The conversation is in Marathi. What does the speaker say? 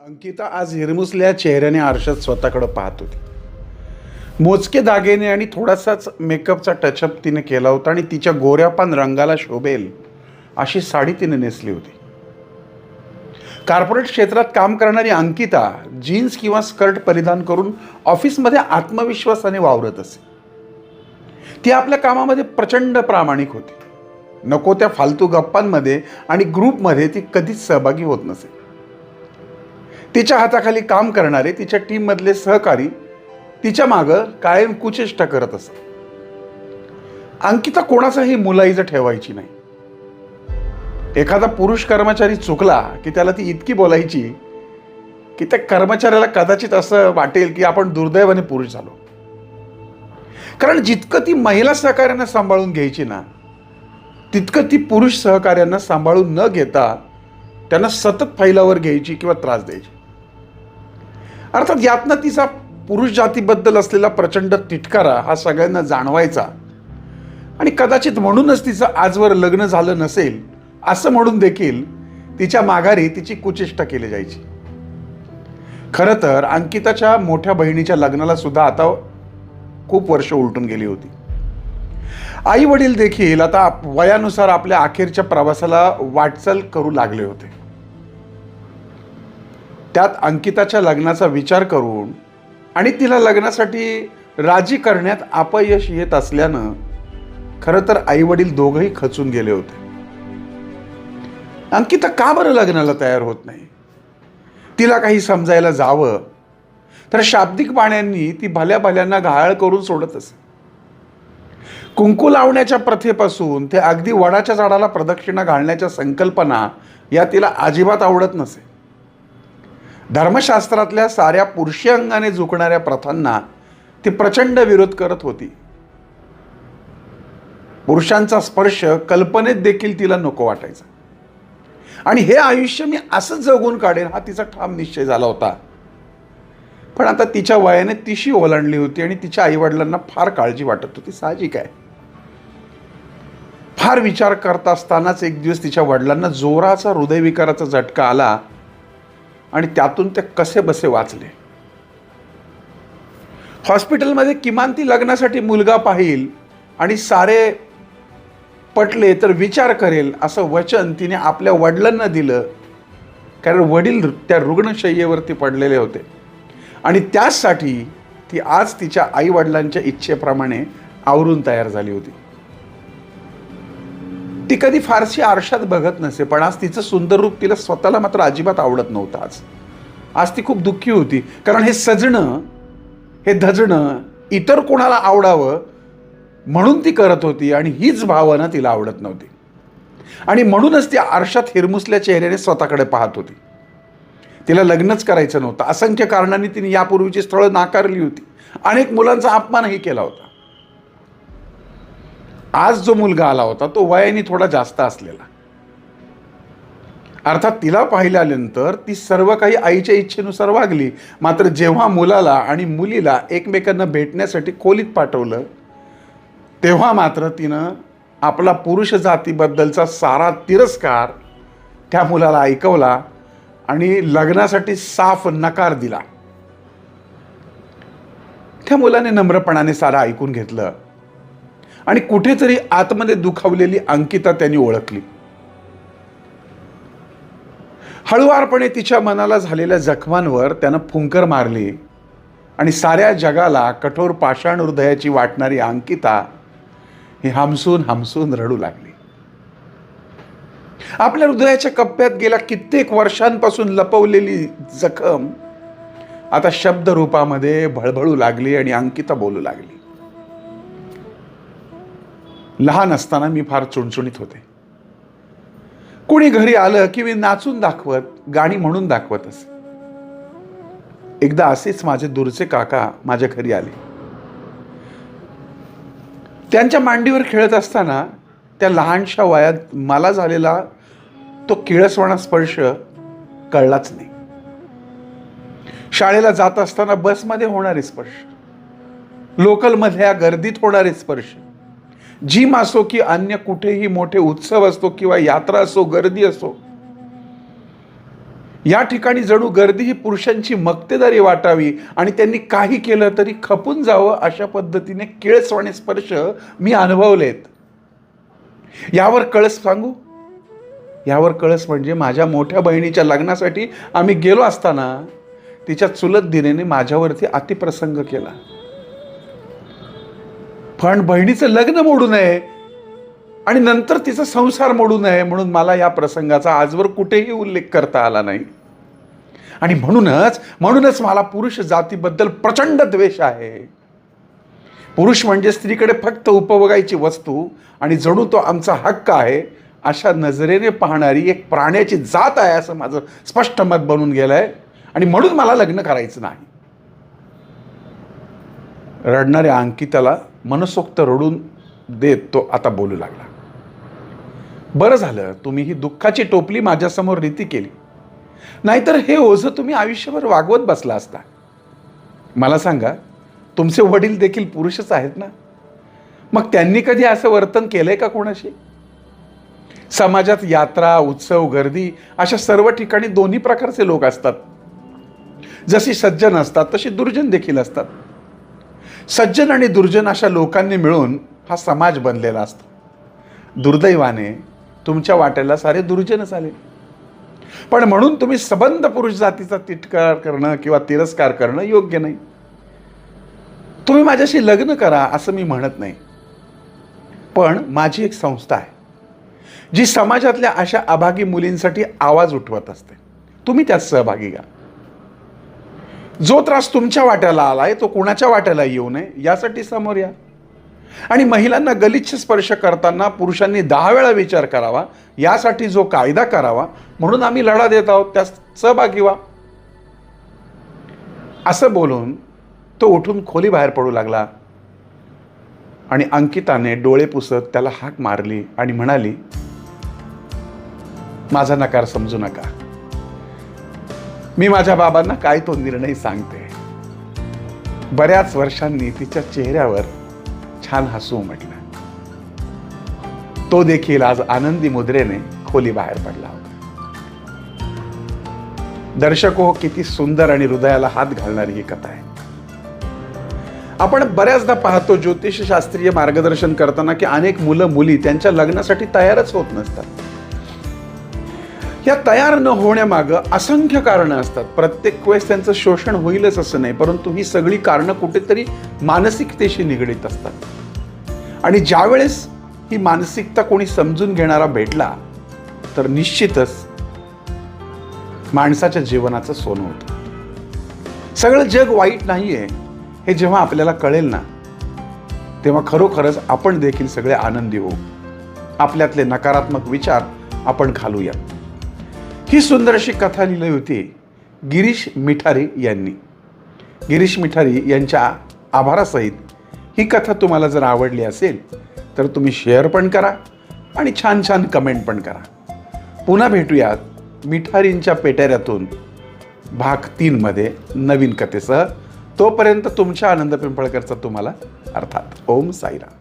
अंकिता आज हिरमुसल्या चेहऱ्याने आरशात स्वतःकडे पाहत होती. मोजके दागिने आणि थोडासाच मेकअपचा टचअप तिने केला होता आणि तिच्या गोऱ्यापान रंगाला शोभेल अशी साडी तिने नेसली होती. कॉर्पोरेट क्षेत्रात काम करणारी अंकिता जीन्स किंवा स्कर्ट परिधान करून ऑफिसमध्ये आत्मविश्वासाने वावरत असे. ती आपल्या कामामध्ये प्रचंड प्रामाणिक होती. नको त्या फालतू गप्पांमध्ये आणि ग्रुपमध्ये ती कधीच सहभागी होत नसे. तिच्या हाताखाली काम करणारे तिच्या टीममधले सहकारी तिच्या मागं कायम कुचेष्टा करत असत. अंकिता कोणाचाही मुलाईज ठेवायची नाही. एखादा पुरुष कर्मचारी चुकला की त्याला ती इतकी बोलायची की त्या कर्मचाऱ्याला कदाचित असं वाटेल की आपण दुर्दैवाने पुरुष झालो. कारण जितकं ती महिला सहकार्यांना सांभाळून घ्यायची ना तितकं ती पुरुष सहकार्यांना सांभाळून न घेता त्यांना सतत फैलावर घ्यायची किंवा त्रास द्यायची. अर्थात यातनं तिचा पुरुष जातीबद्दल असलेला प्रचंड तिटकारा हा सगळ्यांना जाणवायचा. आणि कदाचित म्हणूनच तिचं आजवर लग्न झालं नसेल असं म्हणून देखील तिच्या माघारी तिची कुचेष्टा केली जायची. खरं तर अंकिताच्या मोठ्या बहिणीच्या लग्नाला सुद्धा आता खूप वर्ष उलटून गेली होती. आई वडील देखील आता वयानुसार आपल्या अखेरच्या प्रवासाला वाटचाल करू लागले होते. त्यात अंकिताच्या लग्नाचा विचार करून आणि तिला लग्नासाठी राजी करण्यात अपयश येत असल्यानं खरं तर आई वडील दोघंही खचून गेले होते. अंकिता का बरं लग्नाला तयार होत नाही? तिला काही समजायला जावं तर शाब्दिक पाण्यांनी ती भल्या भल्यांना घाळ करून सोडत असे. कुंकू लावण्याच्या प्रथेपासून ते अगदी वडाच्या झाडाला प्रदक्षिणा घालण्याच्या संकल्पना या तिला अजिबात आवडत नसे. धर्मशास्त्रातल्या साऱ्या पुरुषी अंगाने झुकणाऱ्या प्रथांना ती प्रचंड विरोध करत होती. पुरुषांचा स्पर्श कल्पनेत देखील तिला नको वाटायचा. आणि हे आयुष्य मी असंच जगून काढेन हा तिचा ठाम निश्चय झाला होता. पण आता तिच्या वयाने तिशी ओलांडली होती आणि तिच्या आईवडिलांना फार काळजी वाटत होती. साहजिक आहे. फार विचार करत असतानाच एक दिवस तिच्या वडिलांना जोराचा हृदयविकाराचा झटका आला. आणि त्यातून ते कसे बसे वाचले? हॉस्पिटलमध्ये किमान ती लग्नासाठी मुलगा पाहिल आणि सारे पटले तर विचार करेल असं वचन तिने आपल्या वडिलांना दिलं. कारण वडील त्या रुग्णशय्येवरती पडलेले होते. आणि त्याचसाठी ती आज तिच्या आईवडिलांच्या इच्छेप्रमाणे आवरून तयार झाली होती. ती कधी फारशी आरशात बघत नसे पण आज तिचं सुंदर रूप तिला स्वतःला मात्र अजिबात आवडत नव्हतं आज. आज ती खूप दुःखी होती. कारण हे सजणं हे धजणं इतर कोणाला आवडावं म्हणून ती करत होती आणि हीच भावना तिला आवडत नव्हती. आणि म्हणूनच ती आरशात हिरमुसल्या चेहऱ्याने स्वतःकडे पाहत होती. तिला लग्नच करायचं नव्हतं. असंख्य कारणांनी तिने यापूर्वीची स्थळं नाकारली होती. अनेक मुलांचा अपमानही केला होता. आज जो मुलगा आला होता तो वयाने थोडा जास्त असलेला. अर्थात तिला पाहिल्यानंतर ती सर्व काही आईच्या इच्छेनुसार वागली. मात्र जेव्हा मुलाला आणि मुलीला एकमेकांना भेटण्यासाठी खोलीत पाठवलं तेव्हा मात्र तिनं आपला पुरुष जातीबद्दलचा सारा तिरस्कार त्या मुलाला ऐकवला आणि लग्नासाठी साफ नकार दिला. त्या मुलाने नम्रपणाने सारं ऐकून घेतलं. आणि कुठेतरी आतमध्ये दुखावलेली अंकिता त्यांनी ओळखली. हळुवारपणे तिच्या मनाला झालेल्या जखमांवर त्यानं फुंकर मारली आणि साऱ्या जगाला कठोर पाषाण हृदयाची वाटणारी अंकिता ही हमसून हमसून रडू लागली. आपल्या हृदयाच्या कप्प्यात गेल्या कित्येक वर्षांपासून लपवलेली जखम आता शब्द रूपामध्ये भळभळू लागली आणि अंकिता बोलू लागली. लहान असताना मी फार चुणचुणीत होते. कुणी घरी आलं की मी नाचून दाखवत गाणी म्हणून दाखवत असे. एकदा असेच माझे दूरचे काका माझ्या घरी आले. त्यांच्या मांडीवर खेळत असताना त्या लहानशा वयात मला झालेला तो किळसवाणा स्पर्श कळलाच नाही. शाळेला जात असताना बसमध्ये होणारे स्पर्श लोकलमधल्या गर्दीत होणारे स्पर्श जिम असो की अन्य कुठेही मोठे उत्सव असतो किंवा यात्रा असो गर्दी असो या ठिकाणी जणू गर्दी ही पुरुषांची मक्तेदारी वाटावी आणि त्यांनी काही केलं तरी खपून जावं अशा पद्धतीने केळसवाणे स्पर्श मी अनुभवलेत. यावर कळस सांगू? यावर कळस म्हणजे माझ्या मोठ्या बहिणीच्या लग्नासाठी आम्ही गेलो असताना तिच्या चुलत दिनेने माझ्यावरती अतिप्रसंग केला. पण बहिणीचं लग्न मोडू नये आणि नंतर तिचा संसार मोडू नये म्हणून मला या प्रसंगाचा आजवर कुठेही उल्लेख करता आला नाही. आणि म्हणूनच म्हणूनच मला पुरुष जातीबद्दल प्रचंड द्वेष आहे. पुरुष म्हणजे स्त्रीकडे फक्त उपभोगायची वस्तू आणि जणू तो आमचा हक्क आहे अशा नजरेने पाहणारी एक प्राण्याची जात आहे असं माझं स्पष्ट मत बनून गेलं आहे आणि म्हणून मला लग्न करायचं नाही. रडणाऱ्या अंकिताला मनसोक्त रडून देत तो आता बोलू लागला. बरं झालं तुम्ही ही दुःखाची टोपली माझ्यासमोर रीती केली. नाहीतर हे ओझं तुम्ही आयुष्यभर वागवत बसला असता. मला सांगा तुमचे वडील देखील पुरुषच आहेत ना? मग त्यांनी कधी असं वर्तन केलंय का कोणाशी? समाजात यात्रा उत्सव गर्दी अशा सर्व ठिकाणी दोन्ही प्रकारचे लोक असतात. जशी सज्जन असतात तशी दुर्जन देखील असतात. सज्जन आणि दुर्जन अशा लोकांनी मिळून हा समाज बनलेला असतो. दुर्दैवाने तुमच्या वाट्याला सारे दुर्जनच आले. पण म्हणून तुम्ही सबंध पुरुष जातीचा तिटकार करणं किंवा तिरस्कार करणं योग्य नाही. तुम्ही माझ्याशी लग्न करा असं मी म्हणत नाही. पण माझी एक संस्था आहे जी समाजातल्या अशा अभागी मुलींसाठी आवाज उठवत असते. तुम्ही त्यात सहभागी घ्या. जो त्रास तुमच्या वाट्याला आलाय तो कुणाच्या वाट्याला येऊ नये यासाठी समोर या. आणि महिलांना गलिच्छ स्पर्श करताना पुरुषांनी दहा वेळा विचार करावा यासाठी जो कायदा करावा म्हणून आम्ही लढा देत आहोत त्यास सहभागी व्हा. असं बोलून तो उठून खोली बाहेर पडू लागला. आणि अंकिताने डोळे पुसत त्याला हाक मारली आणि म्हणाली माझा नकार समजू नका. मी माझ्या बाबांना काय तो निर्णय सांगते? बऱ्याच वर्षांनी तिच्या चेहऱ्यावर छान हसू म्हटलं. तो देखील आज आनंदी मुद्रेने खोली बाहेर पडला होता. दर्शको हो, किती सुंदर आणि हृदयाला हात घालणारी ही कथा आहे. आपण बऱ्याचदा पाहतो ज्योतिषशास्त्रीय मार्गदर्शन करताना की अनेक मुलं मुली त्यांच्या लग्नासाठी तयारच होत नसतात. त्या तयार न होण्यामागं असंख्य कारणं असतात. प्रत्येक वेळेस त्यांचं शोषण होईलच असं नाही परंतु ही सगळी कारणं कुठेतरी मानसिकतेशी निगडीत असतात. आणि ज्यावेळेस ही मानसिकता कोणी समजून घेणारा भेटला तर निश्चितच माणसाच्या जीवनाचं सोनं होतं. सगळं जग वाईट नाही आहे हे जेव्हा आपल्याला कळेल ना तेव्हा खरोखरच आपण देखील सगळे आनंदी होऊ. आपल्यातले नकारात्मक विचार आपण घालूयात. ही सुंदर अशी कथा लिहिली होती गिरीश मिठारी यांनी. गिरीश मिठारी यांच्या आभारासहित ही कथा तुम्हाला जर आवडली असेल तर तुम्ही शेअर पण करा आणि छान छान कमेंट पण करा. पुन्हा भेटूयात मिठारींच्या पेटाऱ्यातून भाग तीनमध्ये नवीन कथेसह. तोपर्यंत तुमच्या आनंद पिंपळकरचा तुम्हाला अर्थात ओम साईराम.